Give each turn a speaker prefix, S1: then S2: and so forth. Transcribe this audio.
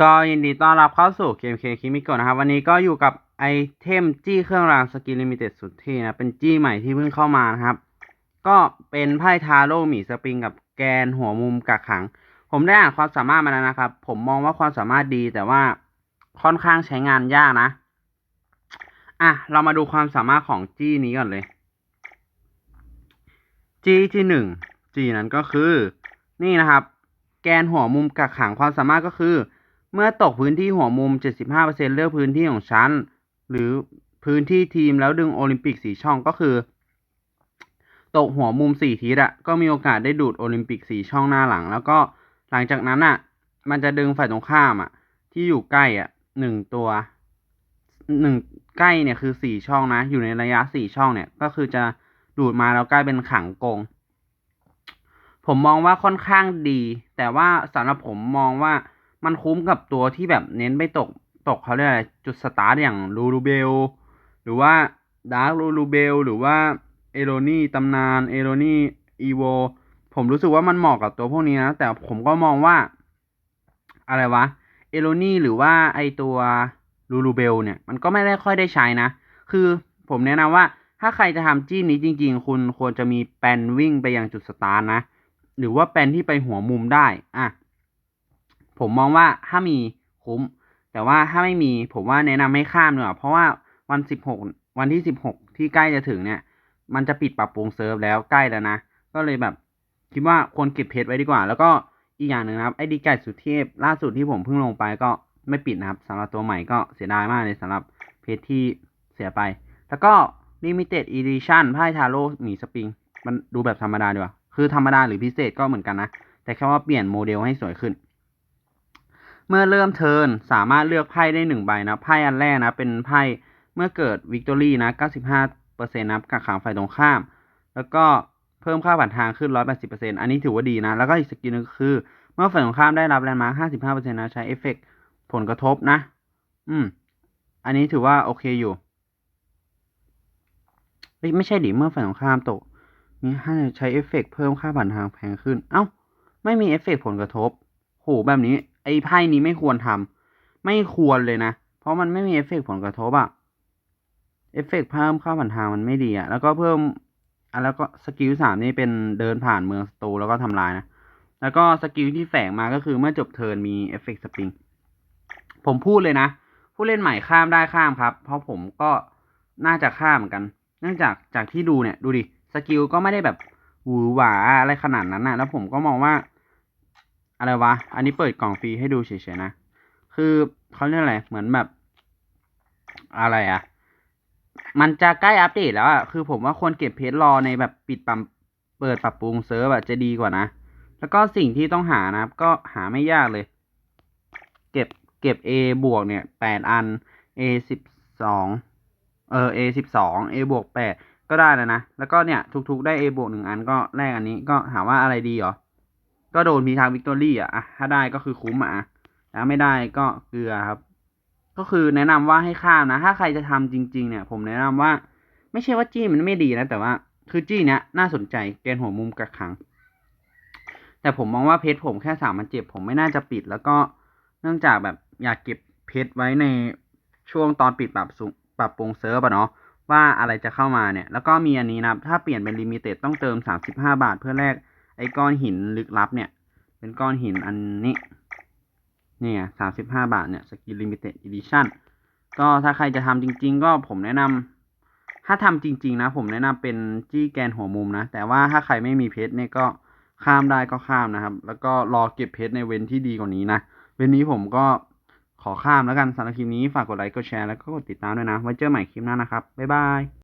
S1: ก็ยินดีต้อนรับเข้าสู่เกมเคคิมิโกะนะครับ วันนี้ก็อยู่กับไอเทมจี้เครื่องรางสกินลิมิเต็ดสุดที่นะ เป็นจี้ใหม่ที่เพิ่งเข้ามานะครับ ก็เป็นไพ่ทาโร่หมีสปริงกับแกนหัวมุมกักขัง ผมได้อ่านความสามารถมาแล้วนะครับ ผมมองว่าความสามารถดีแต่ว่าค่อนข้างใช้งานยากนะ อะ เรามาดูความสามารถของจี้นี้ก่อนเลย จี้ที่หนึ่งจี้นั้นก็คือ นี่นะครับ แกนหัวมุมกักขังความสามารถก็คือ เมื่อตกพื้นที่หัวมุม 75%เลือกพื้นที่ของฉันหรือพื้นที่ทีมแล้วดึงโอลิมปิกสี่ช่องก็คือ ตกหัวมุมสี่ทิศอะก็มีโอกาสได้ดูดโอลิมปิกสี่ช่องหน้าหลัง แล้วก็หลังจากนั้นอะ มันจะดึงฝ่ายตรงข้ามอะ ที่อยู่ใกล้อะหนึ่งตัวหนึ่งใกล้เนี่ยคือสี่ช่องนะ อยู่ในระยะสี่ช่องเนี่ย ก็คือจะดูดมาแล้วกลายเป็นขังกง ผมมองว่าค่อนข้างดี แต่ว่าสำหรับผมมองว่า มันคุ้มกับตัวที่แบบเน้นไปตกตกเขาเรียกอะไรจุดสตาร์ทอย่างลูรูเบลหรือว่าดาร์คลูรูเบลหรือว่าเอโรนี่ตำนานเอโรนี่อีโวผมรู้สึกว่ามันเหมาะกับตัวพวกนี้นะแต่ผมก็มองว่า อะไรวะเอโรนี่หรือว่าไอตัวลูรูเบลเนี่ย มันก็ไม่ได้ค่อยได้ใช้นะ คือผมแนะนำว่าถ้าใครจะทำจี้นี้จริง ๆ คุณควรจะมีแปนวิ่งไปยังจุดสตาร์ทนะ หรือว่าแปนที่ไปหัวมุมได้ อะ ผมมองว่าถ้ามีคุ้ม แต่ว่าถ้าไม่มีผมว่าแนะนำให้ข้ามดีกว่าเพราะว่าวันสิบหกวันที่สิบหกที่ใกล้จะถึงเนี่ย มันจะปิดปรับปรุงเซิร์ฟแล้วใกล้แล้วนะ ก็เลยแบบ คิดว่าควรเก็บเพจไว้ดีกว่า แล้วก็อีกอย่างหนึ่งนะครับไอดีไก่สุดเทพล่าสุดที่ผมเพิ่งลงไปก็ไม่ปิดนะครับสำหรับตัวใหม่ก็เสียดายมากเลยสำหรับเพจที่เสียไป แล้วก็ Limited Edition ไพ่ทาโร่หมีสปริง มันดูแบบธรรมดาดีกว่า คือธรรมดาหรือพิเศษก็เหมือนกันนะ แต่แค่ว่าเปลี่ยนโมเดลให้สวยขึ้น เมื่อเริ่มเทิร์นสามารถเลือกไพ่ได้หนึ่งใบนะ ไพ่อันแรกนะ เป็นไพ่เมื่อเกิดวิกตอรี่นะ 95%นะกักขังฝ่ายตรงข้าม แล้วก็เพิ่มค่าผ่านทางขึ้น 180%อันนี้ถือว่าดีนะ แล้วก็อีกสกิลนึงคือ เมื่อฝ่ายตรงข้ามได้รับแลนด์มาร์ค55%นะ ใช้เอฟเฟกต์ผลกระทบนะ อืม อันนี้ถือว่าโอเคอยู่ไม่ใช่ดิเมื่อฝ่ายตรงข้ามตกมีให้ใช้เอฟเฟกต์เพิ่มค่าผ่านทางแพงขึ้น เอ้า ไม่มีเอฟเฟกต์ผลกระทบ โห แบบนี้ ไอ้ไพ่นี้ไม่ควรทำไม่ควรเลยนะ เพราะมันไม่มีเอฟเฟกต์ผลกระทบอะเอฟเฟกต์เพิ่มค่าผ่านทางมันไม่ดีอะแล้วก็เพิ่มอะแล้วก็สกิลสามนี่เป็นเดินผ่านเมืองสตูแล้วก็ทำลายนะ แล้วก็สกิลที่แฝงมาก็คือเมื่อจบเทิร์นมีเอฟเฟกต์สปริง ผมพูดเลยนะ ผู้เล่นใหม่ข้ามได้ข้ามครับ เพราะผมก็น่าจะข้ามกัน เนื่องจากจากที่ดูเนี่ยดูดิ สกิลก็ไม่ได้แบบหวือหวาอะไรขนาดนั้นนะแล้วผมก็มองว่า อะไรวะ อันนี้เปิดกล่องฟรีให้ดูเฉยๆนะ คือเขาเรียกอะไร เหมือนแบบ อะไรอะมันจะใกล้อัปเดตแล้วอะคือผมว่าควรเก็บเพจรอในแบบปิดปั๊มเปิดปรับปรุงเซิร์ฟอะจะดีกว่านะ แล้วก็สิ่งที่ต้องหานะครับ ก็หาไม่ยากเลย เก็บเก็บ A บวกเนี่ยแปดอัน A สิบสองเออ A สิบสอง A บวกแปดก็ได้แล้วนะ แล้วก็เนี่ยทุกๆได้ A บวกหนึ่งอันก็แลกอันนี้ก็หาว่าอะไรดีหรอ ก็โดนพีทางวิกตอรี่อะ ถ้าได้ก็คือคุ้มอะถ้าไม่ได้ก็เกลือครับ ก็คือแนะนำว่าให้ข้ามนะ ถ้าใครจะทำจริง ๆ เนี่ย ผมแนะนำว่า ไม่ใช่ว่าจี้มันไม่ดีนะ แต่ว่าคือจี้เนี้ยน่าสนใจเกณฑ์หัวมุมกักขัง แต่ผมมองว่าเพจผมแค่สามมันเจ็บผมไม่น่าจะปิด แล้วก็เนื่องจากแบบอยากเก็บเพจไว้ในช่วงตอนปิดปรับสุปรับปรุงเซิร์ฟอะเนาะว่าอะไรจะเข้ามาเนี่ย แล้วก็มีอันนี้นะถ้าเปลี่ยนเป็นลิมิเต็ดต้องเติมสามสิบห้าบาทเพื่อแลก ไอ้ก้อนหินลึกลับเนี่ย เป็นก้อนหินอันนี้เนี่ยสามสิบห้าบาทเนี่ยสกิลลิมิเต็ดอีดิชั่นก็ถ้าใครจะทำจริง ๆ ก็ผมแนะนำถ้าทำจริง ๆ นะ ผมแนะนำเป็นจี้แกนหัวมุมนะ แต่ว่าถ้าใครไม่มีเพชรเนี่ยก็ข้ามได้ก็ข้ามนะครับ แล้วก็รอเก็บเพชรในเว้นที่ดีกว่านี้นะ เว้นนี้ผมก็ขอข้ามแล้วกันสำหรับคลิปนี้ฝากกดไลค์กดแชร์แล้วก็กดติดตามด้วยนะ ไว้เจอใหม่คลิปหน้านะครับ บ๊ายบาย